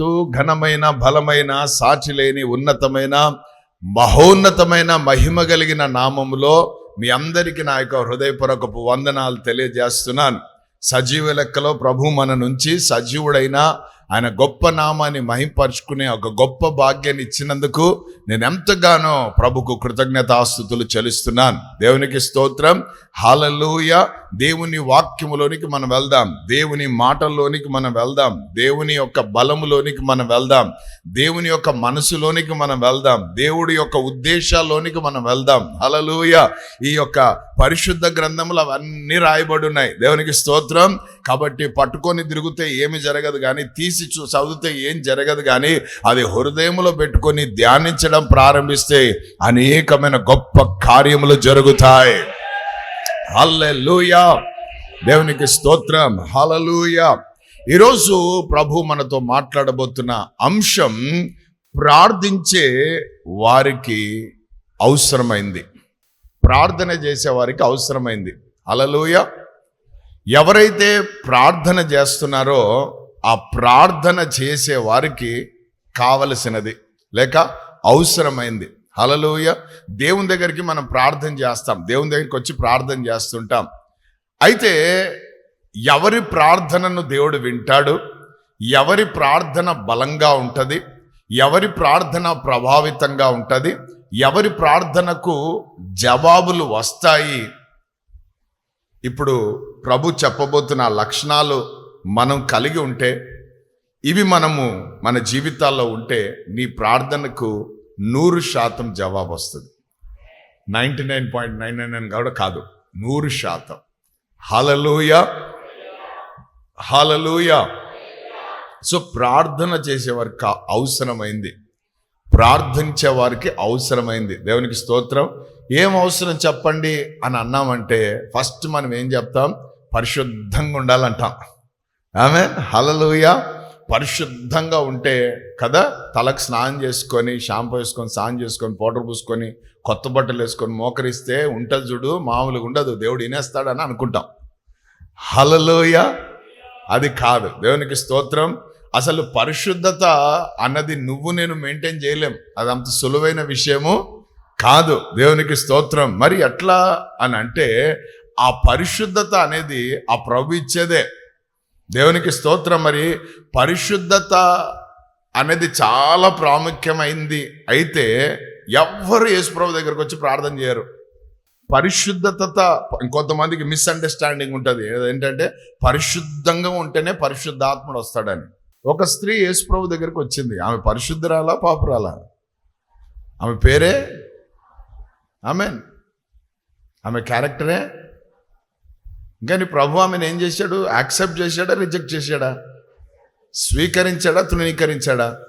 క్రీస్తు ఘనమైన బలమైన సాటి లేని ఉన్నతమైన మహోన్నతమైన మహిమ కలిగిన నామములో మీ అందరికీ నా యొక్క హృదయపూర్వకపు వందనాలు తెలియజేస్తున్నాను. సజీవ లెక్కలో ప్రభు మన నుంచి సజీవుడైన ఆయన గొప్ప నామాన్ని మహింపరుచుకునే ఒక గొప్ప భాగ్యాన్ని ఇచ్చినందుకు నేను ఎంతగానో ప్రభుకు కృతజ్ఞతాస్థుతులు చెల్లిస్తున్నాను. దేవునికి స్తోత్రం. హాలలుయ దేవుని వాక్యములోనికి మనం వెళ్దాం. దేవుని మాటల్లోనికి మనం వెళ్దాం. దేవుని యొక్క బలములోనికి మనం వెళ్దాం. దేవుని యొక్క మనసులోనికి మనం వెళ్దాం. దేవుడి యొక్క ఉద్దేశాల్లోనికి మనం వెళ్దాం. హలలుయ ఈ యొక్క పరిశుద్ధ గ్రంథములు అవన్నీ రాయబడి ఉన్నాయి. దేవునికి స్తోత్రం. కాబట్టి పట్టుకొని తిరిగితే ఏమి జరగదు కానీ తీసి చూ చదివితే ఏం జరగదు కానీ అది హృదయంలో పెట్టుకొని ధ్యానించడం ప్రారంభిస్తే అనేకమైన గొప్ప కార్యములు జరుగుతాయి. హల్లెలూయా. దేవునికి స్తోత్రం. హలలుయా ఈరోజు ప్రభు మనతో మాట్లాడబోతున్న అంశం ప్రార్థించే వారికి అవసరమైంది. ప్రార్థన చేసే వారికి అవసరమైంది. హల్లెలూయ. ఎవరైతే ప్రార్థన చేస్తున్నారో ఆ ప్రార్థన చేసే వారికి కావలసినది. లేక అవసరమైంది. హలలోయ దేవుని దగ్గరికి మనం ప్రార్థన చేస్తాం. దేవుని దగ్గరికి వచ్చి ప్రార్థన చేస్తుంటాం. అయితే ఎవరి ప్రార్థనను దేవుడు వింటాడు? ఎవరి ప్రార్థన బలంగా ఉంటుంది? ఎవరి ప్రార్థన ప్రభావితంగా ఉంటుంది? ఎవరి ప్రార్థనకు జవాబులు వస్తాయి? ఇప్పుడు ప్రభు చెప్పబోతున్న లక్షణాలు మనం కలిగి ఉంటే ఇవి మనము మన జీవితాల్లో ఉంటే నీ ప్రార్థనకు నూరు శాతం జవాబు వస్తుంది. Ninety nine point nine nine nine కూడా కాదు నూరు శాతం. హలలుయ హలలుయ సో ప్రార్థన చేసేవారికి అవసరమైంది. ప్రార్థించే వారికి అవసరమైంది. దేవునికి స్తోత్రం. ఏం అవసరం చెప్పండి అని అన్నామంటే ఫస్ట్ మనం ఏం చెప్తాం? పరిశుద్ధంగా ఉండాలంటాం. ఆమె హలలుయ పరిశుద్ధంగా ఉంటే కదా తలకు స్నానం చేసుకొని షాంపూ వేసుకొని స్నానం చేసుకొని పౌడర్ పూసుకొని కొత్త బట్టలు వేసుకొని మోకరిస్తే ఉంటుంది చూడు మామూలుగా ఉండదు దేవుడు వినేస్తాడని అనుకుంటాం. హలలోయ అది కాదు. దేవునికి స్తోత్రం. అసలు పరిశుద్ధత అన్నది నువ్వు నేను మెయింటైన్ చేయలేం. అది అంత సులువైన విషయము కాదు. దేవునికి స్తోత్రం. మరి ఎట్లా అని అంటే ఆ పరిశుద్ధత అనేది ఆ ప్రభు ఇచ్చేదే. దేవునికి స్తోత్రం. మరి పరిశుద్ధత అనేది చాలా ప్రాముఖ్యమైంది. అయితే ఎవ్వరు యేసుప్రభు దగ్గరకు వచ్చి ప్రార్థన చేయరు. పరిశుద్ధత ఇంకొంతమందికి మిస్అండర్స్టాండింగ్ ఉంటుంది. ఏంటంటే పరిశుద్ధంగా ఉంటేనే పరిశుద్ధాత్ముడు వస్తాడని. ఒక స్త్రీ యేసుప్రభు దగ్గరకు వచ్చింది. ఆమె పరిశుద్ధరాలా పాపురాలా? ఆమె పేరే? ఆమె ఆమె క్యారెక్టరే? కానీ ప్రభు ఆమెను ఏం చేశాడు? యాక్సెప్ట్ చేశాడా? రిజెక్ట్ చేశాడా? స్వీకరించాడా? తృణీకరించాడా?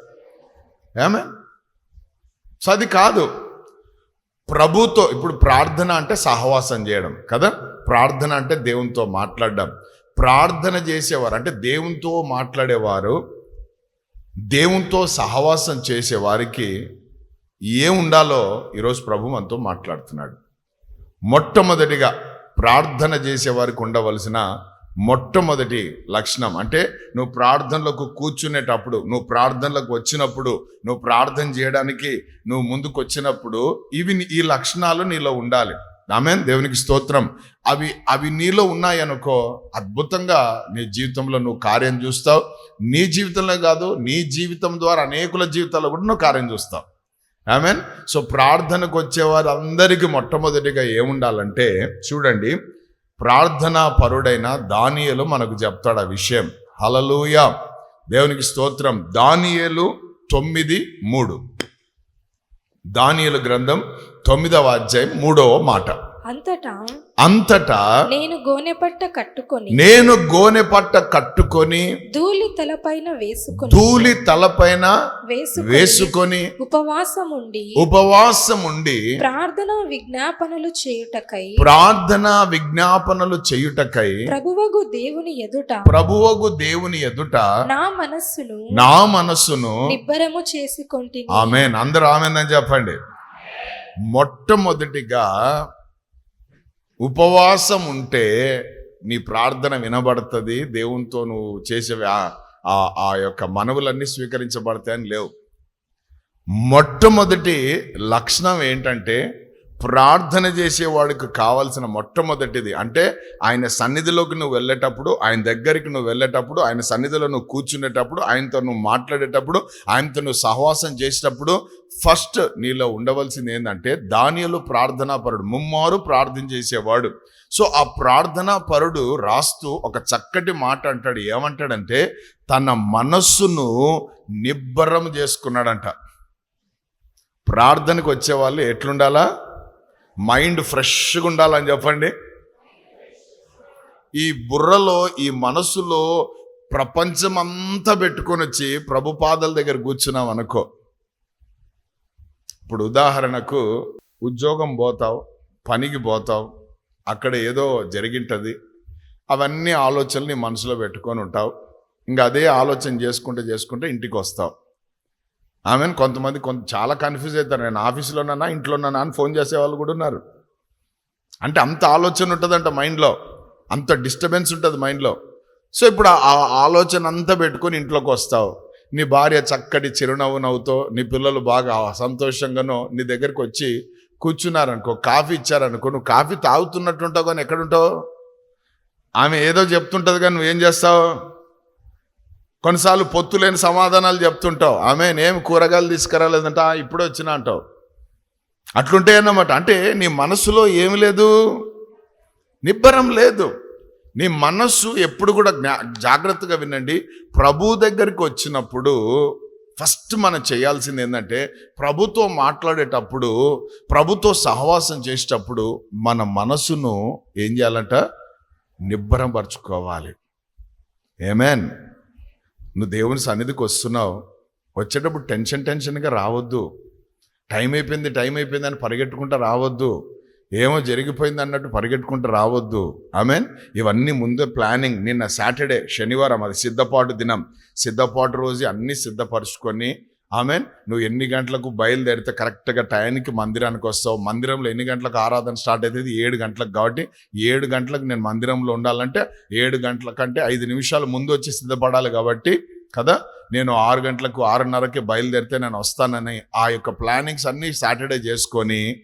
ఏమే? సో అది కాదు. ప్రభుతో ఇప్పుడు ప్రార్థన అంటే సహవాసం చేయడం కదా? ప్రార్థన అంటే దేవునితో మాట్లాడడం. ప్రార్థన చేసేవారు అంటే దేవునితో మాట్లాడేవారు దేవునితో సహవాసం చేసేవారికి ఏం ఉండాలో ఈరోజు ప్రభు మనతో మాట్లాడుతున్నాడు. మొట్టమొదటిగా ప్రార్థన చేసే వారికి ఉండవలసిన మొట్టమొదటి లక్షణం. అంటే నువ్వు ప్రార్థనలకు కూర్చునేటప్పుడు నువ్వు ప్రార్థనలకు వచ్చినప్పుడు నువ్వు ప్రార్థన చేయడానికి నువ్వు ముందుకు వచ్చినప్పుడు ఇవి ఈ లక్షణాలు నీలో ఉండాలి. ఆమె దేవునికి స్తోత్రం. అవి అవి నీలో ఉన్నాయనుకో అద్భుతంగా నీ జీవితంలో నువ్వు కార్యం చూస్తావు. నీ జీవితంలో కాదు నీ జీవితం ద్వారా అనేకుల జీవితాల్లో కూడా నువ్వు కార్యం చూస్తావు. ఆమెన్ సో ప్రార్థనకు వచ్చేవారు అందరికీ మొట్టమొదటిగా ఏముండాలంటే చూడండి ప్రార్థనా పరుడైన దానియలు మనకు చెప్తాడు ఆ విషయం. హలలుయ దేవునికి స్తోత్రం. దానియలు తొమ్మిది మూడు. దానియలు గ్రంథం తొమ్మిదవ అధ్యాయం మూడవ మాట. అంతటా అంతటా నేను గోనెపట్ట కట్టుకొని నేను గోనె పట్ట కట్టుకొని ధూళి తలపైన వేసుకొని ధూళి తలపైన వేసుకొని వేసుకొని ఉపవాసముండి ఉపవాసం ఉండి ప్రార్థన విజ్ఞాపనలు చేయుటకై ప్రార్థన విజ్ఞాపనలు చేయుటకై ప్రభువగు దేవుని ఎదుట ప్రభువగు దేవుని ఎదుట నా మనస్సును నా మనస్సును నిబ్బరము చేసుకొంటిని. ఆమె అందరూ ఆమెందని చెప్పండి. మొట్టమొదటిగా ఉపవాసం ఉంటే నీ ప్రార్థన వినబడుతుంది దేవునితో నువ్వు చేసే ఆ- ఆ ఆ యొక్క మనవులన్నీ స్వీకరించబడతాయని లేవు. మొట్టమొదటి లక్షణం ఏంటంటే ప్రార్థన చేసేవాడికి కావాల్సిన మొట్టమొదటిది అంటే ఆయన సన్నిధిలోకి నువ్వు వెళ్ళేటప్పుడు ఆయన దగ్గరికి నువ్వు వెళ్ళేటప్పుడు ఆయన సన్నిధిలో నువ్వు కూర్చునేటప్పుడు ఆయనతో నువ్వు మాట్లాడేటప్పుడు ఆయనతో నువ్వు సహవాసం చేసేటప్పుడు ఫస్ట్ నీలో ఉండవలసింది ఏంటంటే దానియలు ప్రార్థనా పరుడు ముమ్మారు ప్రార్థన చేసేవాడు. సో ఆ ప్రార్థనా పరుడు రాస్తూ ఒక చక్కటి మాట అంటాడు. ఏమంటాడంటే తన మనస్సును నిబ్బరం చేసుకున్నాడంట. ప్రార్థనకు వచ్చే వాళ్ళు ఎట్లుండాలా? మైండ్ ఫ్రెష్గా ఉండాలని చెప్పండి. ఈ బుర్రలో ఈ మనసులో ప్రపంచం అంతా పెట్టుకొని వచ్చి ప్రభుపాదల దగ్గర కూర్చున్నాం అనుకో. ఇప్పుడు ఉదాహరణకు ఉద్యోగం పోతావు పనికి పోతావు అక్కడ ఏదో జరిగింటది అవన్నీ ఆలోచనలు నీ మనసులో పెట్టుకొని ఉంటావు. ఇంకా అదే ఆలోచన చేసుకుంటే చేసుకుంటే ఇంటికి వస్తావు. ఆమెను కొంతమంది కొంత చాలా కన్ఫ్యూజ్ అవుతారు నేను ఆఫీస్లోనన్నా ఇంట్లోనన్నా అని ఫోన్ చేసే వాళ్ళు కూడా ఉన్నారు. అంటే అంత ఆలోచన ఉంటుందంట మైండ్లో. అంత డిస్టర్బెన్స్ ఉంటుంది మైండ్లో. సో ఇప్పుడు ఆ ఆలోచన అంతా పెట్టుకొని ఇంట్లోకి వస్తావు. నీ భార్య చక్కటి చిరునవ్వు నవ్వుతో నీ పిల్లలు బాగా సంతోషంగానో నీ దగ్గరికి వచ్చి కూర్చున్నారనుకో కాఫీ ఇచ్చారనుకో నువ్వు కాఫీ తాగుతున్నట్టు ఉంటావు కానీ ఎక్కడుంటావు? ఆమె ఏదో చెప్తుంటుంది కానీ నువ్వేం చేస్తావు? కొన్నిసార్లు పొత్తు లేని సమాధానాలు చెప్తుంటావు. ఆమె నేం కూరగాయలు తీసుకురాలేదంట ఇప్పుడే వచ్చినా అంటావు. అట్లుంటే అన్నమాట. అంటే నీ మనసులో ఏమి లేదు? నిబ్బరం లేదు. నీ మనస్సు ఎప్పుడు కూడా జ్ఞా- జాగ్రత్తగా వినండి. ప్రభు దగ్గరికి వచ్చినప్పుడు ఫస్ట్ మనం చేయాల్సింది ఏంటంటే ప్రభుతో మాట్లాడేటప్పుడు ప్రభుతో సహవాసం చేసేటప్పుడు మన మనసును ఏం చేయాలంట? నిబ్బరం పరుచుకోవాలి. ఏమేన్ నువ్వు దేవుని సన్నిధికి వస్తున్నావు వచ్చేటప్పుడు టెన్షన్ టెన్షన్గా రావద్దు. టైం అయిపోయింది టైం అయిపోయింది అని పరిగెట్టుకుంటూ రావద్దు. ఏమో జరిగిపోయింది అన్నట్టు పరిగెట్టుకుంటూ రావద్దు. మీన్ ఇవన్నీ ముందే ప్లానింగ్. నిన్న సాటర్డే శనివారం అది సిద్ధపాటు దినం. సిద్ధపాటు రోజు అన్నీ సిద్ధపరుచుకొని ఆమె నువ్వు ఎన్ని గంటలకు బయలుదేరితే కరెక్ట్గా టైంకి మందిరానికి వస్తావు. మందిరంలో ఎన్ని గంటలకు ఆరాధన స్టార్ట్ అవుతుంది? ఏడు గంటలకు. కాబట్టి ఏడు గంటలకు నేను మందిరంలో ఉండాలంటే ఏడు గంటల కంటే ఐదు నిమిషాలు ముందు వచ్చి సిద్ధపడాలి కాబట్టి కదా? నేను ఆరు గంటలకు ఆరున్నరకి బయలుదేరితే నేను వస్తానని ఆ యొక్క ప్లానింగ్స్ అన్నీ సాటర్డే చేసుకొని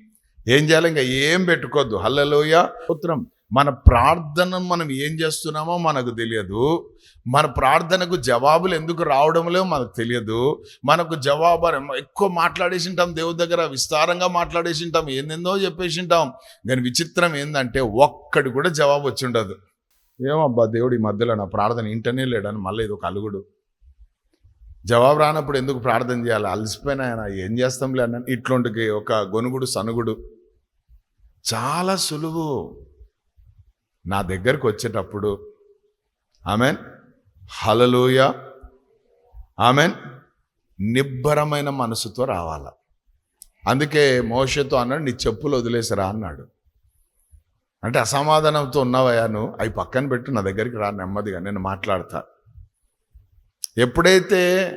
ఏం చేయాలి? ఇంకా ఏం పెట్టుకోవద్దు. హల్లలోయ. పుత్రం మన ప్రార్థన మనం ఏం చేస్తున్నామో మనకు తెలియదు. మన ప్రార్థనకు జవాబులు ఎందుకు రావడంలో మనకు తెలియదు. మనకు జవాబు ఎక్కువ మాట్లాడేసి ఉంటాం దేవుడి దగ్గర విస్తారంగా మాట్లాడేసి ఉంటాం ఏందేందో చెప్పేసి ఉంటాం. కానీ విచిత్రం ఏంటంటే ఒక్కడు కూడా జవాబు వచ్చి ఉండదు. ఏమబ్బా దేవుడు ఈ మధ్యలో నా ప్రార్థన ఇంటనే లేడని మళ్ళీ ఇది ఒక అలుగుడు. జవాబు రానప్పుడు ఎందుకు ప్రార్థన చేయాలి? అలసిపోయినా ఆయన ఏం చేస్తాంలే అన్న ఇట్లాంటికి ఒక గొనుగుడు సనుగుడు. చాలా సులువు. నా దగ్గరకు వచ్చేటప్పుడు. ఆమెన్. హలలోయ ఆమెన్. నిబ్బరమైన మనసుతో రావాల. అందుకే మోషతో అన్నాడు నీ చెప్పులు వదిలేసిరా అన్నాడు. అంటే అసమాధానంతో ఉన్నావయ్యా నువ్వు? అవి పక్కన పెట్టు నా దగ్గరికి రా నెమ్మదిగా నేను మాట్లాడతా. ఎప్పుడైతే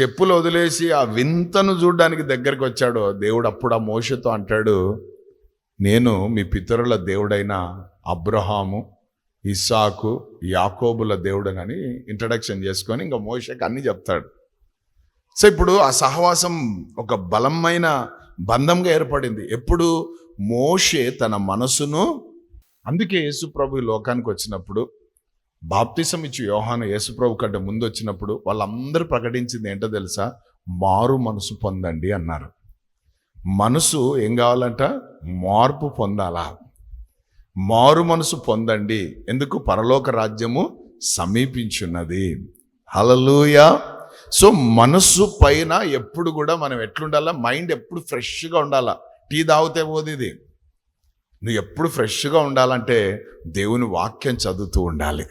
చెప్పులు వదిలేసి ఆ వింతను చూడడానికి దగ్గరికి వచ్చాడో దేవుడు అప్పుడు ఆ మోషతో అంటాడు నేను మీ పితరుల దేవుడైన అబ్రహాము ఇస్సాకు యాకోబుల దేవుడనని ఇంట్రడక్షన్ చేసుకొని ఇంకా మోషకి అన్ని చెప్తాడు. సో ఇప్పుడు ఆ సహవాసం ఒక బలమైన బంధంగా ఏర్పడింది. ఎప్పుడు? మోషే తన మనసును అందుకే యేసుప్రభు లోకానికి వచ్చినప్పుడు బాప్తిసం ఇచ్చి యోహాను యేసుప్రభు కంటే ముందు వచ్చినప్పుడు వాళ్ళందరూ ప్రకటించింది ఏంటో తెలుసా? మారు మనసు పొందండి అన్నారు. మనసు ఏం కావాలంట? మార్పు పొందాలా? మారు మనసు పొందండి. ఎందుకు? పరలోక రాజ్యము సమీపించున్నది. హలలుయా సో మనస్సు పైన ఎప్పుడు కూడా మనం ఎట్లుండాలా? మైండ్ ఎప్పుడు ఫ్రెష్గా ఉండాలా? టీ తాగితే పోదు ఇది. నువ్వు ఎప్పుడు ఫ్రెష్గా ఉండాలంటే దేవుని వాక్యం చదువుతూ ఉండాలి.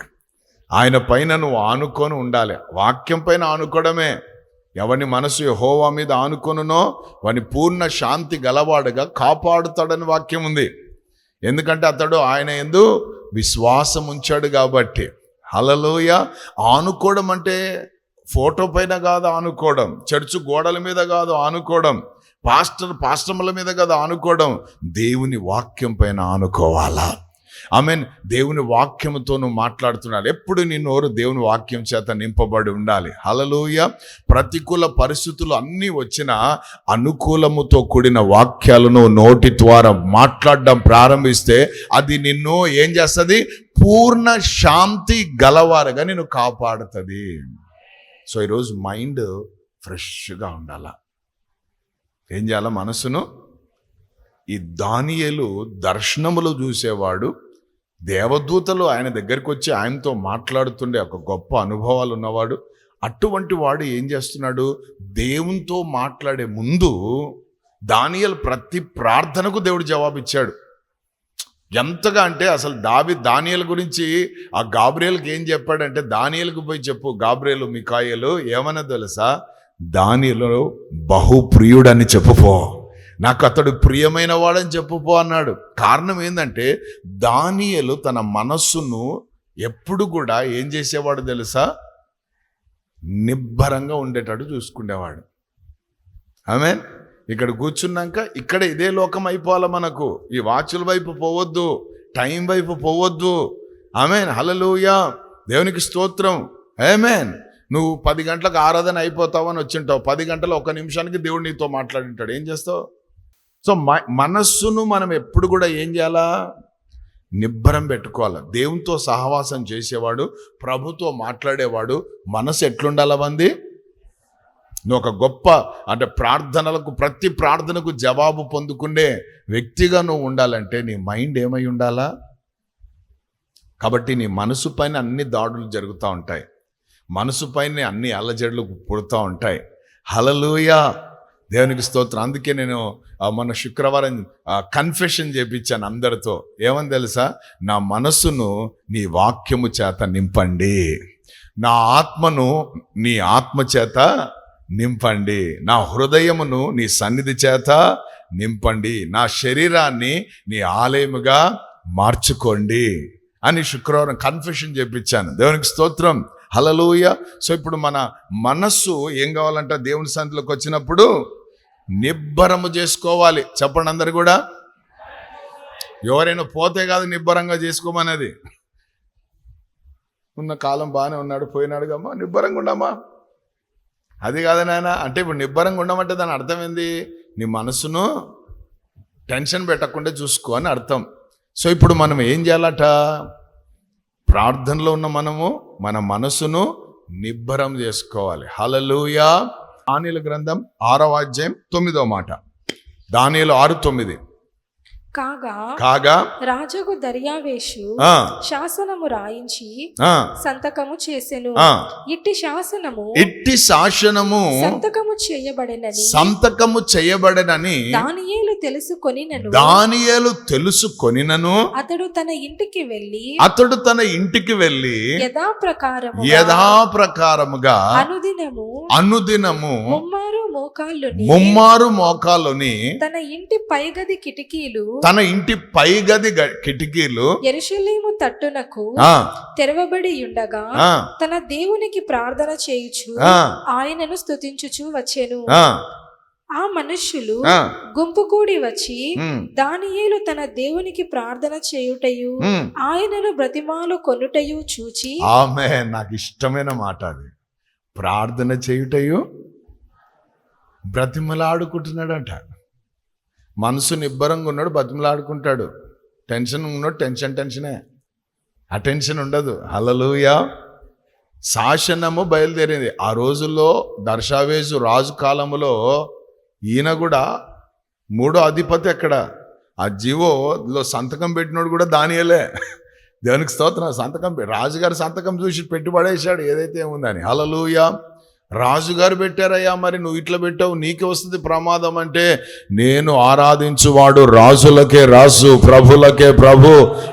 ఆయన పైన నువ్వు ఆనుకొని ఉండాలి. వాక్యం పైన ఆనుకోవడమే. ఎవని మనసు హోవా మీద ఆనుకొనునో వాని పూర్ణ శాంతి గలవాడుగా కాపాడుతాడని వాక్యం ఉంది. ఎందుకంటే అతడు ఆయన ఎందు విశ్వాసం ఉంచాడు కాబట్టి. హలలోయ ఆనుకోవడం అంటే ఫోటో పైన కాదు ఆనుకోవడం చర్చు గోడల మీద కాదు ఆనుకోవడం పాస్టర్ పాస్టర్ల మీద కాదు ఆనుకోవడం దేవుని వాక్యం పైన ఆనుకోవాలా? మీన్ దేవుని వాక్యంతో నువ్వు మాట్లాడుతున్నాడు ఎప్పుడు నీ నోరు దేవుని వాక్యం చేత నింపబడి ఉండాలి. హలలోయ ప్రతికూల పరిస్థితులు అన్నీ వచ్చిన అనుకూలముతో కూడిన వాక్యాలను నోటి ద్వారా మాట్లాడడం ప్రారంభిస్తే అది నిన్ను ఏం చేస్తుంది? పూర్ణ శాంతి గలవారుగా నిన్ను కాపాడుతుంది. సో ఈరోజు మైండ్ ఫ్రెష్గా ఉండాల. ఏం చేయాల మనసును? ఈ దానియలు దర్శనములు చూసేవాడు దేవదూతలు ఆయన దగ్గరికి వచ్చి ఆయనతో మాట్లాడుతుండే ఒక గొప్ప అనుభవాలు ఉన్నవాడు. అటువంటి వాడు ఏం చేస్తున్నాడు? దేవునితో మాట్లాడే ముందు దానియలు ప్రతి ప్రార్థనకు దేవుడు జవాబిచ్చాడు. ఎంతగా అంటే అసలు దావి దానియల గురించి ఆ గాబ్రియల్కి ఏం చెప్పాడంటే దానియలకు పోయి చెప్పు గాబ్రియలు మికాయలు ఏమన్నా తెలుసా? దానియలు బహుప్రియుడని చెప్పుపో నాకు అతడు ప్రియమైన వాడని చెప్పుపో అన్నాడు. కారణం ఏంటంటే దానియలు తన మనస్సును ఎప్పుడు కూడా ఏం చేసేవాడు తెలుసా? నిబ్బరంగా ఉండేటట్టు చూసుకునేవాడు ఆమె ఇక్కడ కూర్చున్నాక ఇక్కడ ఇదే లోకం అయిపోవాలి మనకు. ఈ వాచ్ల వైపు పోవద్దు టైం వైపు పోవద్దు. ఆమెన్? హలలుయా దేవునికి స్తోత్రం. ఏమేన్ నువ్వు పది గంటలకు ఆరాధన అయిపోతావని వచ్చింటావు. పది గంటల ఒక నిమిషానికి దేవుడు నీతో మాట్లాడింటాడు. ఏం చేస్తావు? సో మ- మనస్సును మనం ఎప్పుడు కూడా ఏం చేయాలా? నిబ్బరం పెట్టుకోవాలి. దేవునితో సహవాసం చేసేవాడు ప్రభుతో మాట్లాడేవాడు మనసు ఎట్లుండాల మంది? నువ్వు ఒక గొప్ప అంటే ప్రార్థనలకు ప్రతి ప్రార్థనకు జవాబు పొందుకునే వ్యక్తిగా నువ్వు ఉండాలంటే నీ మైండ్ ఏమై ఉండాలా? కాబట్టి నీ మనసు పైన అన్ని దాడులు జరుగుతూ ఉంటాయి. మనసు పైన అన్ని అల్లజడులు పుడుతూ ఉంటాయి. హలలుయా దేవునికి స్తోత్రం. అందుకే నేను మన మొన్న శుక్రవారం కన్ఫెషన్ చేపించాను అందరితో. ఏమని తెలుసా? నా మనస్సును నీ వాక్యము చేత నింపండి. నా ఆత్మను నీ ఆత్మ చేత నింపండి. నా హృదయమును నీ సన్నిధి చేత నింపండి. నా శరీరాన్ని నీ ఆలయముగా మార్చుకోండి అని శుక్రవారం కన్ఫెషన్ చేపించాను. దేవునికి స్తోత్రం. హలలోయ సో ఇప్పుడు మన మనస్సు ఏం కావాలంటే? దేవుని సన్నిధిలోకి వచ్చినప్పుడు నిబ్బరము చేసుకోవాలి. చెప్పండి అందరు కూడా. ఎవరైనా పోతే కాదు నిబ్బరంగా చేసుకోమనేది. ఉన్న కాలం బాగానే ఉన్నాడు పోయినాడు కమ్మా నిబ్బరంగా ఉండమ్మా. అది కాదు నాయన అంటే ఇప్పుడు నిబ్బరంగా ఉండమంటే దాని అర్థం ఏంది? నీ మనసును టెన్షన్ పెట్టకుండా చూసుకో అని అర్థం. సో ఇప్పుడు మనం ఏం చేయాలట? ప్రార్థనలో ఉన్న మనము మన మనసును నిబ్బరం చేసుకోవాలి. హలలుయా దానిల గ్రంథం ఆరవ అధ్యాయం తొమ్మిదో మాట. దానిలో ఆరు తొమ్మిది. కాగా కాగా రాజగు దర్యావేషు శాసనము రాయించి సంతకము చేసెను. ఇట్టి శాసనము ఇట్టి శాసనము సంతకము చేయబడినని సంతకము చేయబడనని దానియేలు తెలుసుకొని దానియేలు తెలుసుకొనినను. అతడు తన ఇంటికి వెళ్ళి అతడు తన ఇంటికి వెళ్ళి యథాప్రకారము యథాప్రకారముగా అనుదినము అనుదినము ముమ్మారు మోకాళ్ళుని ముమ్మారు మోకాలుని తన ఇంటి పైగది కిటికీలు తన ఇంటి పైగది గ- కిటికీలు ఎరుషలేము తట్టునకు తెరవబడి ఉండగా తన దేవునికి ప్రార్థన చేయుచు ఆయనను స్తుతించుచు వచ్చెను. ఆ. మనుష్యులు గుంపు కూడి వచ్చి దానియేలు తన దేవునికి ప్రార్థన చేయుటయు. ఆయనను బ్రతిమాలు కొనుటయు చూచి ఆమె నాకు ఇష్టమైన మాట అది. ప్రార్థన చేయుటయు బ్రతిమలాడుకుంటున్నాడంట. మనసు నిబ్బరంగా ఉన్నాడు బతిమలాడుకుంటాడు. టెన్షన్ ఉన్నాడు టెన్షన్ టెన్షనే ఆ టెన్షన్ ఉండదు. హలలుయా శాసనము బయలుదేరింది. ఆ రోజుల్లో దర్శావేజు రాజు కాలంలో ఈయన కూడా మూడో అధిపతి అక్కడ ఆ జీవోలో సంతకం పెట్టినోడు కూడా దానియలే. దేవునికి స్తోత్రం. సంతకం రాజుగారి సంతకం చూసి పెట్టుబడేశాడు. ఏదైతే ఉందని. హలలుయా రాజుగారు పెట్టారయ్యా మరి నువ్వు ఇట్లా పెట్టావు నీకే వస్తుంది ప్రమాదం అంటే నేను ఆరాధించువాడు రాజులకే రాజు ప్రభులకే ప్రభు.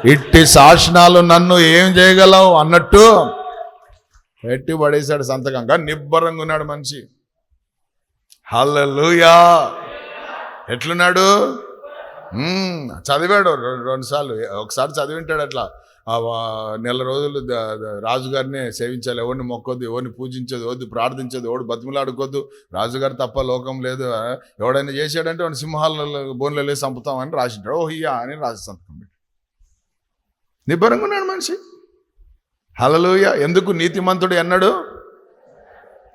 ఇట్టి శాసనాలు నన్ను ఏం చేయగలవు అన్నట్టు పెట్టి పడేశాడు సంతకంగా నిబ్బరంగా ఉన్నాడు మనిషి. హల్లూయా ఎట్లున్నాడు? చదివాడు రెండు సార్లు. ఒకసారి చదివింటాడు అట్లా. నెల రోజులు రాజుగారినే సేవించాలి. ఎవరిని మొక్కొద్దు ఎవరిని పూజించదు ఎవరిని ప్రార్థించదు ఎవడు బతిమలాడుకోద్దు. రాజుగారు తప్ప లోకం లేదు. ఎవడైనా చేశాడంటే వాడిని సింహాల బోన్లలో చంపుతామని రాసింటాడు. ఓ అని రాసి సంతకం పెట్టాడు. నిబ్బరంగా ఉన్నాడు మనిషి. హలలోయ ఎందుకు నీతిమంతుడు ఎన్నడు?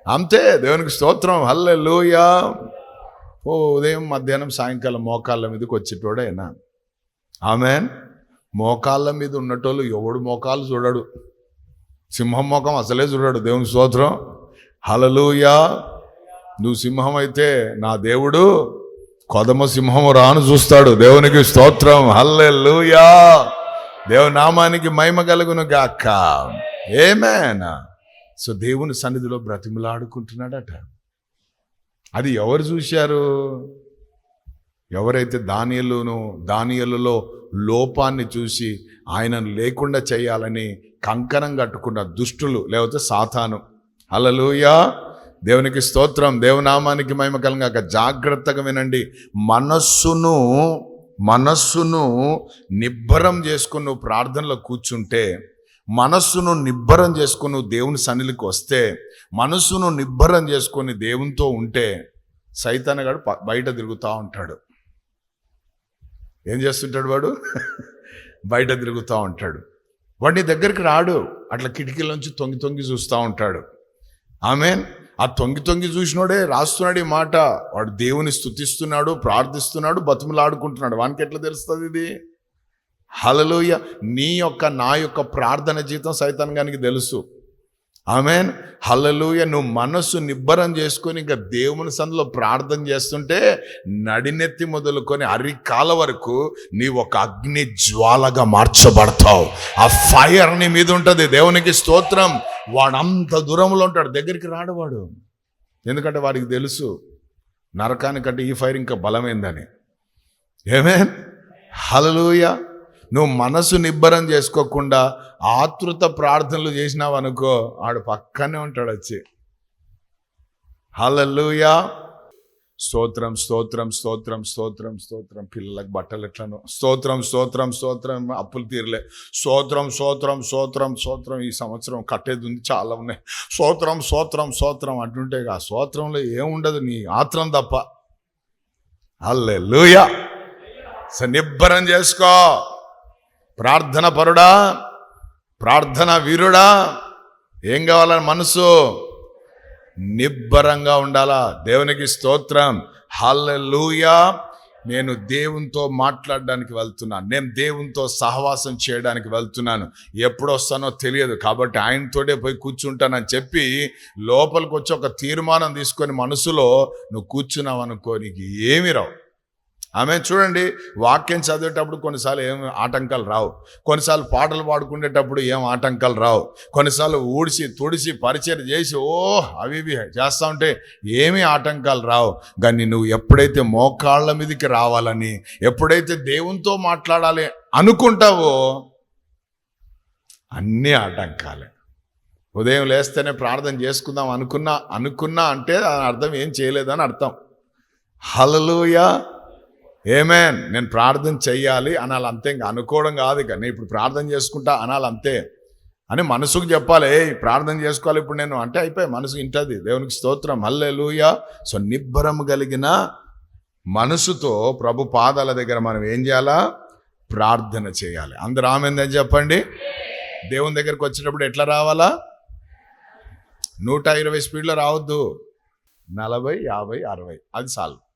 అంతే. దేవునికి స్తోత్రం. హల్లెలూయ. ఓ ఉదయం మధ్యాహ్నం సాయంకాలం మోకాళ్ళ మీదకి వచ్చేటోడేనా. ఆమెన్. మోకాళ్ళ మీద ఉన్నటోళ్ళు ఎవడు మోకాలు చూడడు. సింహం మోకం అసలే చూడడు దేవుని స్తోత్రం. హలలుయా నువ్వు సింహం అయితే నా దేవుడు కొదమ సింహము రాను చూస్తాడు. దేవునికి స్తోత్రం. హల్లెలూయా. దేవుని నామానికి మహిమ కలుగును గాక. ఏమేనా సో దేవుని సన్నిధిలో బ్రతిమలాడుకుంటున్నాడట. అది ఎవరు చూశారు? ఎవరైతే దానియలును దానియలులో లోపాన్ని చూసి ఆయనను లేకుండా చేయాలని కంకణం కట్టుకున్న దుష్టులు లేకపోతే సాతాను. అలలుయా దేవునికి స్తోత్రం దేవునామానికి మహిమ కలంగాక జాగ్రత్తగా వినండి. మనస్సును మనస్సును నిబ్బరం చేసుకుని నువ్వు ప్రార్థనలో కూర్చుంటే మనస్సును నిబ్బరం చేసుకుని నువ్వు దేవుని సన్నిధికి వస్తే మనస్సును నిబ్బరం చేసుకొని దేవునితో ఉంటే సైతానగాడు బయట తిరుగుతూ ఉంటాడు. ఏం చేస్తుంటాడు వాడు? బయట తిరుగుతూ ఉంటాడు. వాడిని నీ దగ్గరికి రాడు. అట్లా కిటికీలోంచి తొంగి తొంగి చూస్తూ ఉంటాడు. ఆమెన్? ఆ తొంగి తొంగి చూసినోడే రాస్తున్నాడు ఈ మాట. వాడు దేవుని స్థుతిస్తున్నాడు ప్రార్థిస్తున్నాడు బతుములాడుకుంటున్నాడు. వానికి ఎట్లా తెలుస్తుంది ఇది? హలలోయ నీ యొక్క నా యొక్క ప్రార్థన జీవితం సైతాన్ గానికి తెలుసు. ఆమెన్. హల్లలుయ. నువ్వు మనస్సు నిబ్బరం చేసుకొని ఇంకా దేవుని సందులో ప్రార్థన చేస్తుంటే నడినెత్తి మొదలుకొని అరికాల వరకు నీ ఒక అగ్ని జ్వాలగా మార్చబడతావు. ఆ ఫైర్ నీ మీద ఉంటుంది. దేవునికి స్తోత్రం. వాడు అంత దూరంలో ఉంటాడు. దగ్గరికి రాడవాడు ఎందుకంటే వాడికి తెలుసు నరకానికంటే ఈ ఫైర్ ఇంకా బలమైందని. ఏమేన్ హలలుయా నువ్వు మనసు నిబ్బరం చేసుకోకుండా ఆతృత ప్రార్థనలు చేసినావు అనుకో ఆడు పక్కనే ఉంటాడు వచ్చి. హలల్లుయా. స్తోత్రం స్తోత్రం స్తోత్రం స్తోత్రం స్తోత్రం. పిల్లలకు బట్టలు ఎట్లను. స్తోత్రం స్తోత్రం స్తోత్రం. అప్పులు తీరలే. స్తోత్రం స్తోత్రం స్తోత్రం స్తోత్రం. ఈ సంవత్సరం కట్టేది ఉంది చాలా ఉన్నాయి. స్తోత్రం స్తోత్రం స్తోత్రం అంటుంటే ఆ స్తోత్రంలో ఏముండదు నీ ఆత్రం తప్ప. అల్లే లూయా సనిబ్బరం నిబ్బరం చేసుకో. ప్రార్థన పరుడా ప్రార్థన వీరుడా ఏం కావాలని మనసు? నిబ్బరంగా ఉండాలా? దేవునికి స్తోత్రం. హల్లెలూయా. నేను దేవునితో మాట్లాడడానికి వెళ్తున్నాను. నేను దేవునితో సహవాసం చేయడానికి వెళ్తున్నాను. ఎప్పుడు వస్తానో తెలియదు. కాబట్టి ఆయనతోటే పోయి కూర్చుంటానని చెప్పి లోపలికి వచ్చి ఒక తీర్మానం తీసుకొని మనసులో నువ్వు కూర్చున్నావు అనుకో నీకు ఏమి రావు. ఆమె చూడండి వాక్యం చదివేటప్పుడు కొన్నిసార్లు ఏం ఆటంకాలు రావు. కొన్నిసార్లు పాటలు పాడుకునేటప్పుడు ఏం ఆటంకాలు రావు. కొన్నిసార్లు ఊడిసి తుడిసి పరిచయం చేసి ఓ అవి ఇవి చేస్తూ ఉంటే ఏమీ ఆటంకాలు రావు. కానీ నువ్వు ఎప్పుడైతే మోకాళ్ళ మీదకి రావాలని ఎప్పుడైతే దేవునితో మాట్లాడాలి అనుకుంటావో అన్నీ ఆటంకాలే. ఉదయం లేస్తేనే ప్రార్థన చేసుకుందాం అనుకున్నా అనుకున్నా అంటే అర్థం ఏం చేయలేదని అర్థం. హలలుయా ఏమే నేను ప్రార్థన చెయ్యాలి అనాలి అంతే. ఇంకా అనుకోవడం కాదు ఇక. నేను ఇప్పుడు ప్రార్థన చేసుకుంటా అనాలి అంతే. అని మనసుకు చెప్పాలి. ఏ ప్రార్థన చేసుకోవాలి ఇప్పుడు నేను. అంటే అయిపోయి మనసు ఇంటది. దేవునికి స్తోత్రం. లూయ సో నిబ్బరం కలిగిన మనసుతో ప్రభు పాదాల దగ్గర మనం ఏం చేయాలా? ప్రార్థన చేయాలి. అందరూ ఆమెందని చెప్పండి. దేవుని దగ్గరకు వచ్చేటప్పుడు ఎట్లా రావాలా? నూట ఇరవై స్పీడ్లో రావద్దు. నలభై యాభై అరవై. అది చాలు.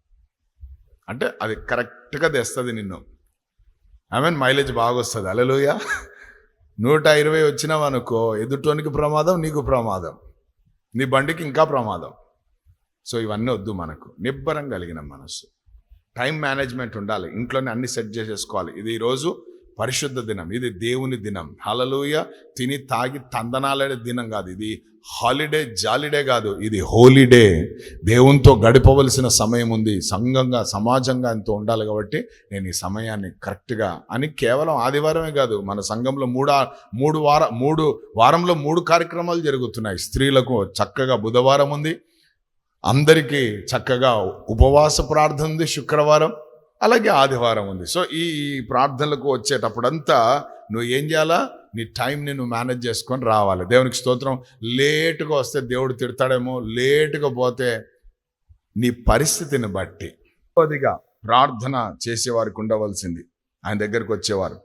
అంటే అది కరెక్ట్గా తెస్తుంది నిన్ను. ఐ మీన్ మైలేజ్ బాగా వస్తుంది అలలుయ నూట ఇరవై వచ్చినావు అనుకో ఎదుటోనికి ప్రమాదం నీకు ప్రమాదం. నీ బండికి ఇంకా ప్రమాదం. సో ఇవన్నీ వద్దు మనకు. నిబ్బరం కలిగిన మనసు టైం మేనేజ్మెంట్ ఉండాలి. ఇంట్లోనే అన్ని సెట్ చేసేసుకోవాలి. ఇది ఈరోజు పరిశుద్ధ దినం. ఇది దేవుని దినం. హలలుయ తిని తాగి తందనాలే దినం కాదు. ఇది హాలిడే జాలిడే కాదు. ఇది హోలీడే దేవునితో గడిపవలసిన సమయం ఉంది. సంఘంగా సమాజంగా ఎంతో ఉండాలి కాబట్టి నేను ఈ సమయాన్ని కరెక్ట్గా అని కేవలం ఆదివారమే కాదు. మన సంఘంలో మూడు మూడు వార మూడు వారంలో మూడు కార్యక్రమాలు జరుగుతున్నాయి. స్త్రీలకు చక్కగా బుధవారం ఉంది. అందరికీ చక్కగా ఉపవాస ప్రార్థన ఉంది శుక్రవారం. అలాగే ఆదివారం ఉంది. సో ఈ ప్రార్థనలకు వచ్చేటప్పుడంతా నువ్వు ఏం చేయాలా? నీ టైంని నువ్వు మేనేజ్ చేసుకొని రావాలి. దేవునికి స్తోత్రం. లేటుగా వస్తే దేవుడు తిడతాడేమో లేటుగా పోతే నీ పరిస్థితిని బట్టి. అదిగా ప్రార్థన చేసేవారికి ఉండవలసింది. ఆయన దగ్గరికి వచ్చేవారు.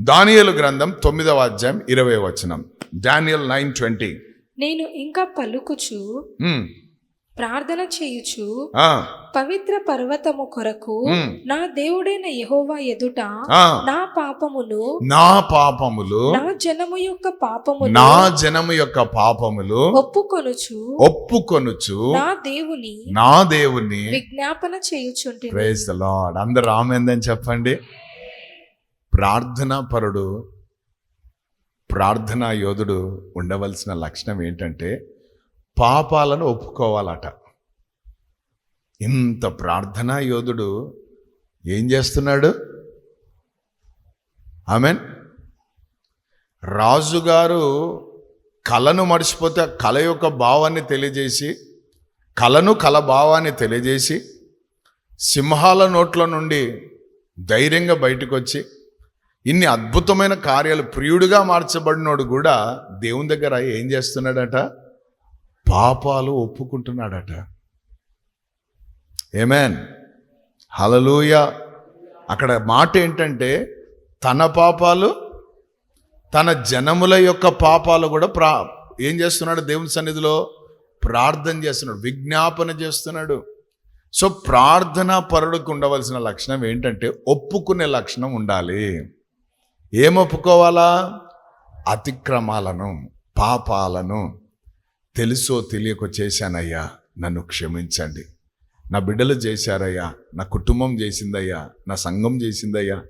దానియలు గ్రంథం తొమ్మిదవ అధ్యాయం ఇరవై వచనం. Daniel nine twenty. నేను ఇంకా పలుకుచు ప్రార్థన చేయుచు పవిత్ర పర్వతము కొరకు. నా దేవుడైన యెహోవా ఎదుట నా పాపమును నా పాపములు నా జనము యొక్క పాపమును నా జనము యొక్క పాపములు ఒప్పుకొనుచు ఒప్పుకొనుచు నా దేవుని నా దేవుని విజ్ఞాపన చేయుచుంటి ప్రేజ్ ద లార్డ్ అందరు రామేందని చెప్పండి. ప్రార్థనా పరుడు ప్రార్థనా యోధుడు ఉండవలసిన లక్షణం ఏంటంటే పాపాలను ఒప్పుకోవాలట. ఇంత ప్రార్థనా యోధుడు ఏం చేస్తున్నాడు? ఆమెన్. రాజుగారు కళను మర్చిపోతే ఆ కళ యొక్క భావాన్ని తెలియజేసి కళను కళ భావాన్ని తెలియజేసి సింహాల నోట్ల నుండి ధైర్యంగా బయటకు వచ్చి ఇన్ని అద్భుతమైన కార్యాలు ప్రియుడిగా మార్చబడినోడు కూడా దేవుని దగ్గర ఏం చేస్తున్నాడట? పాపాలు ఒప్పుకుంటున్నాడట. ఏమేన్ హలలుయ అక్కడ మాట ఏంటంటే తన పాపాలు తన జనముల యొక్క పాపాలు కూడా ప్రా ఏం చేస్తున్నాడు దేవుని సన్నిధిలో? ప్రార్థన చేస్తున్నాడు విజ్ఞాపన చేస్తున్నాడు. సో ప్రార్థన పరుడుకు ఉండవలసిన లక్షణం ఏంటంటే ఒప్పుకునే లక్షణం ఉండాలి. ఏం ఒప్పుకోవాలా అతిక్రమాలను పాపాలను. తెలుసో తెలియక చేశానయ్యా నన్ను క్షమించండి. నా బిడ్డలు చేశారయ్యా నా కుటుంబం చేసిందయ్యా నా సంఘం చేసిందయ్యా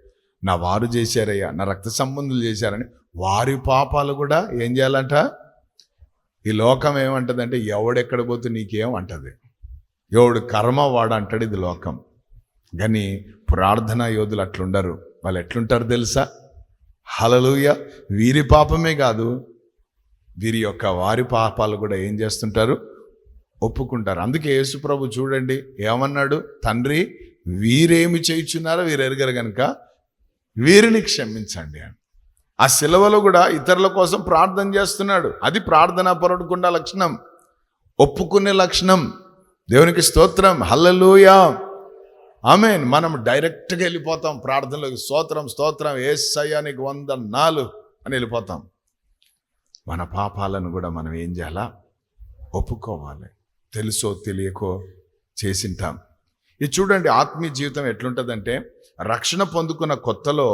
నా వారు చేశారయ్యా నా రక్త సంబంధులు చేశారని వారి పాపాలు కూడా ఏం చేయాలంట? ఈ లోకం ఏమంటుందంటే ఎవడెక్కడ పోతే నీకేం అంటది. ఎవడు కర్మ వాడు అంటాడు ఇది లోకం. కానీ ప్రార్థనా యోధులు అట్లుండరు. వాళ్ళు ఎట్లుంటారు తెలుసా? హలలుయ వీరి పాపమే కాదు వీరి యొక్క వారి పాపాలు కూడా ఏం చేస్తుంటారు? ఒప్పుకుంటారు. అందుకే యేసుప్రభు చూడండి ఏమన్నాడు? తండ్రి వీరేమి చేయించున్నారో వీరు ఎరగరు కనుక వీరిని క్షమించండి అని. ఆ సెలవులో కూడా ఇతరుల కోసం ప్రార్థన చేస్తున్నాడు. అది ప్రార్థనా పొరడకుండా లక్షణం. ఒప్పుకునే లక్షణం. దేవునికి స్తోత్రం. హల్లెలూయా. ఆమెన్. మనం డైరెక్ట్గా వెళ్ళిపోతాం ప్రార్థనలోకి. స్తోత్రం స్తోత్రం. ఏసయ్యా నీకు వంద నాలుగు అని వెళ్ళిపోతాం. మన పాపాలను కూడా మనం ఏం చేయాలా? ఒప్పుకోవాలి. తెలుసో తెలియకో చేసింటాం. ఇది చూడండి ఆత్మీయ జీవితం ఎట్లుంటుందంటే రక్షణ పొందుకున్న కొత్తలో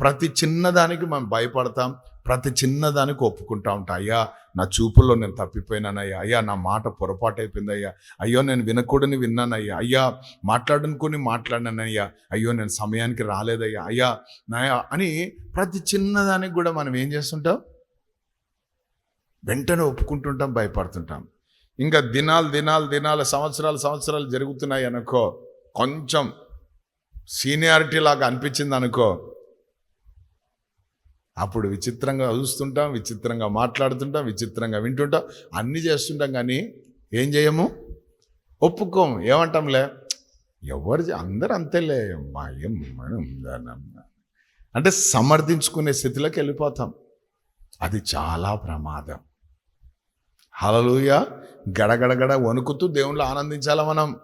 ప్రతి చిన్నదానికి మనం భయపడతాం ప్రతి చిన్నదానికి ఒప్పుకుంటా ఉంటాం. అయ్యా నా చూపుల్లో నేను తప్పిపోయినానయ్యా అయ్యా నా మాట పొరపాటు అయిపోయింది అయ్యా అయ్యో నేను వినకూడని విన్నానయ్యా అయ్యా మాట్లాడనుకుని మాట్లాడినానయ్యా అయ్యో నేను సమయానికి రాలేదయ్యా అయ్యా నాయా అని ప్రతి చిన్నదానికి కూడా మనం ఏం చేస్తుంటాం? వెంటనే ఒప్పుకుంటుంటాం భయపడుతుంటాం. ఇంకా దినాలు దినాలు దినాలు సంవత్సరాలు సంవత్సరాలు జరుగుతున్నాయి అనుకో కొంచెం సీనియారిటీ లాగా అనిపించింది అనుకో అప్పుడు విచిత్రంగా చూస్తుంటాం విచిత్రంగా మాట్లాడుతుంటాం విచిత్రంగా వింటుంటాం అన్నీ చేస్తుంటాం కానీ ఏం చేయము? ఒప్పుకోము. ఏమంటాంలే? ఎవరు అందరు అందరూ అంతేలే. మా ఏం అంటే సమర్థించుకునే స్థితిలోకి వెళ్ళిపోతాం. అది చాలా ప్రమాదం. హలలుయ గడగడగడ వణుకుతూ దేవుళ్ళు ఆనందించాల మనం?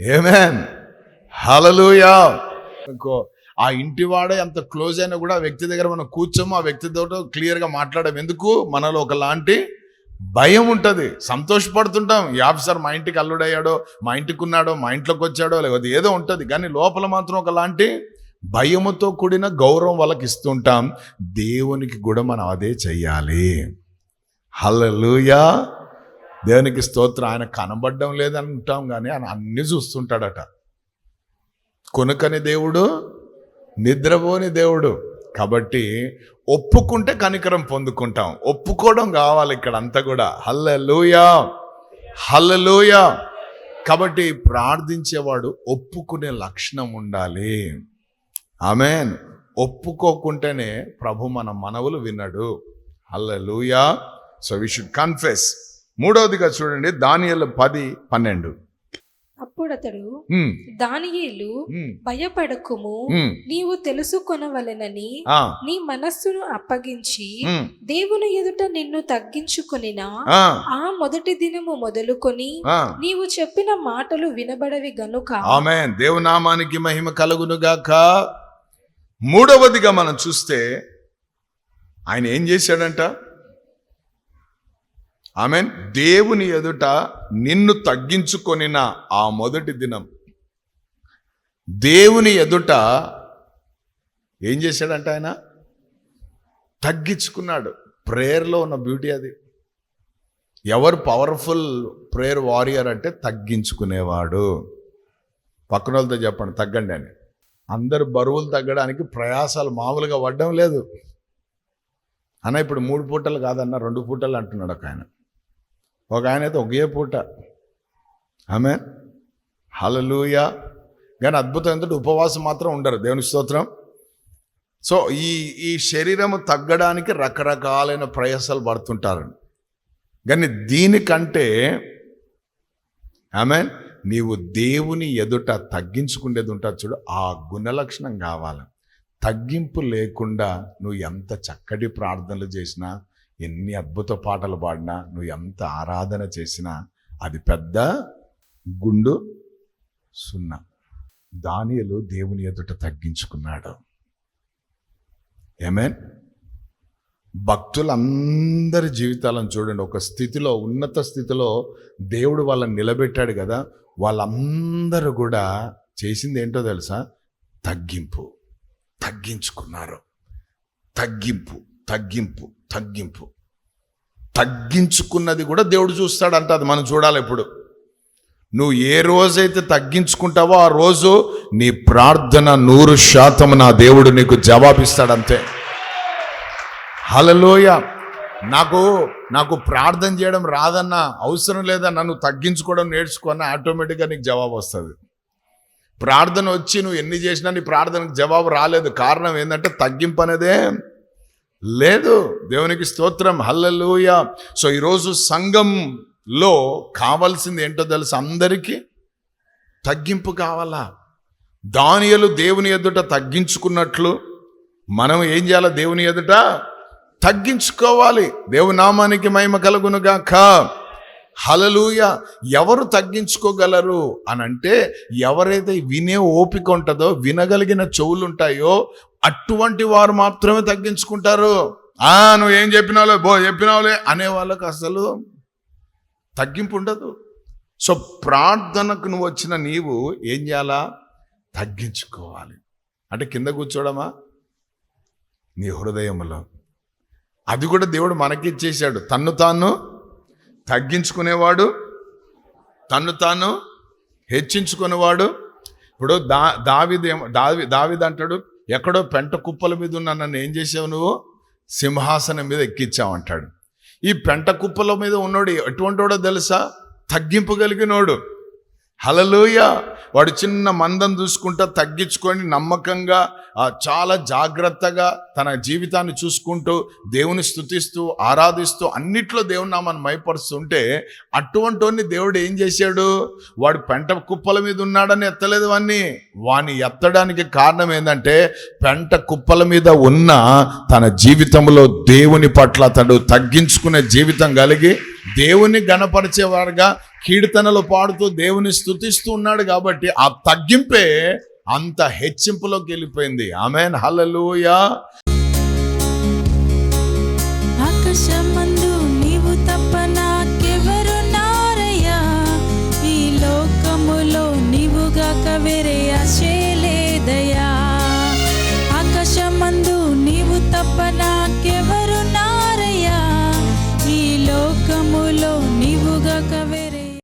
ఏమేన్ హలలుయా అనుకో ఆ ఇంటి వాడే అంత క్లోజ్ అయినా కూడా ఆ వ్యక్తి దగ్గర మనం కూర్చోము ఆ వ్యక్తితో క్లియర్గా మాట్లాడడం ఎందుకు? మనలో ఒకలాంటి భయం ఉంటుంది. సంతోషపడుతుంటాం. ఈ ఆఫీసర్ మా ఇంటికి అల్లుడయ్యాడో మా ఇంటికి ఉన్నాడో మా ఇంట్లోకి వచ్చాడో లేకపోతే ఏదో ఉంటుంది. కానీ లోపల మాత్రం ఒకలాంటి భయముతో కూడిన గౌరవం వాళ్ళకి ఇస్తుంటాం. దేవునికి కూడా మనం అదే చెయ్యాలి. హలలుయా దేవునికి స్తోత్రం. ఆయన కనబడడం లేదంటాం కానీ ఆయన అన్ని చూస్తుంటాడట. కొనుకని దేవుడు నిద్రపోని దేవుడు. కాబట్టి ఒప్పుకుంటే కనికరం పొందుకుంటాం. ఒప్పుకోవడం కావాలి ఇక్కడ అంతా కూడా. హల్లెలూయా. హల్లెలూయా. కాబట్టి ప్రార్థించేవాడు ఒప్పుకునే లక్షణం ఉండాలి. ఆమెన్. ఒప్పుకోకుంటేనే ప్రభు మన మనవులు విన్నాడు. Hallelujah. So we should confess మూడవదిగా చూడండి దానియలు పది పన్నెండు. అప్పుడతడు హ్మ్, దానియేలు భయపడకుము నీవు తెలుసుకొనవలెనని నీ మనస్సును అప్పగించి దేవుని ఎదుట నిన్ను తగ్గించుకొనినా ఆ, మొదటి దినము మొదలుకొని. నీవు చెప్పిన మాటలు వినబడవి గనుక ఆమెన్. దేవునామానికి మహిమ కలుగునుగాక. మూడవదిగా మనం చూస్తే ఆయన ఏం చేశాడంట? ఆమె దేవుని ఎదుట నిన్ను తగ్గించుకొనిన ఆ మొదటి దినం. దేవుని ఎదుట ఏం చేశాడంట ఆయన? తగ్గించుకున్నాడు. ప్రేయర్లో ఉన్న బ్యూటీ అది. ఎవరు పవర్ఫుల్ ప్రేయర్ వారియర్ అంటే తగ్గించుకునేవాడు. పక్కన వాళ్ళతో చెప్పండి తగ్గండి అని. అందరు బరువులు తగ్గడానికి ప్రయాసాలు మామూలుగా పడడం లేదు. అన్న ఇప్పుడు మూడు పూటలు కాదన్న రెండు పూటలు అంటున్నాడు ఒక ఆయన. ఒక ఆయన అయితే ఒకే పూట. ఆమె హలలుయ కానీ అద్భుతం ఏంటంటే ఉపవాసం మాత్రం ఉండరు. దేవుని స్తోత్రం. సో ఈ ఈ శరీరము తగ్గడానికి రకరకాలైన ప్రయాసాలు పడుతుంటారు. కానీ దీనికంటే ఆమె నీవు దేవుని ఎదుట తగ్గించుకునేది ఉంటుంది చూడు ఆ గుణలక్షణం కావాలి. తగ్గింపు లేకుండా నువ్వు ఎంత చక్కటి ప్రార్థనలు చేసినా ఎన్ని అద్భుత పాటలు పాడినా నువ్వు ఎంత ఆరాధన చేసినా అది పెద్ద గుండు సున్నా. దానియలు దేవుని ఎదుట తగ్గించుకున్నాడు. ఏమేన్ భక్తులందరి జీవితాలను చూడండి. ఒక స్థితిలో ఉన్నత స్థితిలో దేవుడు వాళ్ళని నిలబెట్టాడు కదా వాళ్ళందరూ కూడా చేసింది ఏంటో తెలుసా? తగ్గింపు. తగ్గించుకున్నారు. తగ్గింపు. తగ్గింపు తగ్గింపు. తగ్గించుకున్నది కూడా దేవుడు చూస్తాడంట అది మనం చూడాలి ఇప్పుడు. నువ్వు ఏ రోజైతే తగ్గించుకుంటావో ఆ రోజు నీ ప్రార్థన నూరు శాతం నా దేవుడు నీకు జవాబిస్తాడంతే. హలలోయ నాకు నాకు ప్రార్థన చేయడం రాదన్న అవసరం లేదా నన్ను తగ్గించుకోవడం నేర్చుకున్న ఆటోమేటిక్గా నీకు జవాబు వస్తుంది. ప్రార్థన వచ్చి నువ్వు ఎన్ని చేసినా నీ ప్రార్థనకు జవాబు రాలేదు. కారణం ఏంటంటే తగ్గింపు అనేదే లేదు. దేవునికి స్తోత్రం. హల్లెలూయ. సో ఈరోజు సంఘంలో కావాల్సింది ఏంటో తెలుసు? అందరికీ తగ్గింపు కావాలా? దానియలు దేవుని ఎదుట తగ్గించుకున్నట్లు మనం ఏం చేయాలి? దేవుని ఎదుట తగ్గించుకోవాలి. దేవునామానికి మహిమ కలుగునుగాక. హలలుయ ఎవరు తగ్గించుకోగలరు? అని అంటే ఎవరైతే వినే ఓపిక ఉంటుందో వినగలిగిన చెవులు ఉంటాయో అటువంటి వారు మాత్రమే తగ్గించుకుంటారు. ఆ నువ్వు ఏం చెప్పినావులే బో చెప్పినావులే అనే వాళ్ళకు అసలు తగ్గింపు ఉండదు సో ప్రార్థనకు నువ్వు వచ్చిన నీవు ఏం చేయాలా? తగ్గించుకోవాలి. అంటే కింద కూర్చోడమా? నీ హృదయంలో అది కూడా దేవుడు మనకిచ్చేసాడు తన్ను తాను తగ్గించుకునేవాడు తను తాను హెచ్చించుకునేవాడు. ఇప్పుడు దా దావిది దావి దావిది అంటాడు ఎక్కడో పెంట కుప్పల మీద ఉన్న నన్ను ఏం చేసావు నువ్వు? సింహాసనం మీద ఎక్కించావు అంటాడు. ఈ పెంట కుప్పల మీద ఉన్నోడు ఎటువంటివాడో తెలుసా? తగ్గింపు కలిగినోడు. హలలోయ వాడు చిన్న మందం చూసుకుంటా తగ్గించుకొని నమ్మకంగా చాలా జాగ్రత్తగా తన జీవితాన్ని చూసుకుంటూ దేవుని స్థుతిస్తూ ఆరాధిస్తూ అన్నిట్లో దేవుని నామాన్ని మైపరుస్తుంటే అటువంటి దేవుడు ఏం చేశాడు? వాడు పెంట కుప్పల మీద ఉన్నాడని ఎత్తలేదు వాన్ని. వాని ఎత్తడానికి కారణం ఏంటంటే పెంట కుప్పల మీద ఉన్న తన జీవితంలో దేవుని పట్ల అతడు తగ్గించుకునే జీవితం కలిగి దేవుని గణపరిచేవారుగా కీర్తనలు పాడుతూ దేవుని స్థుతిస్తూ ఉన్నాడు కాబట్టి ఆ తగ్గింపే అంత హెచ్చింపులోకి వెళ్ళిపోయింది. ఆమెన్. హలలుయా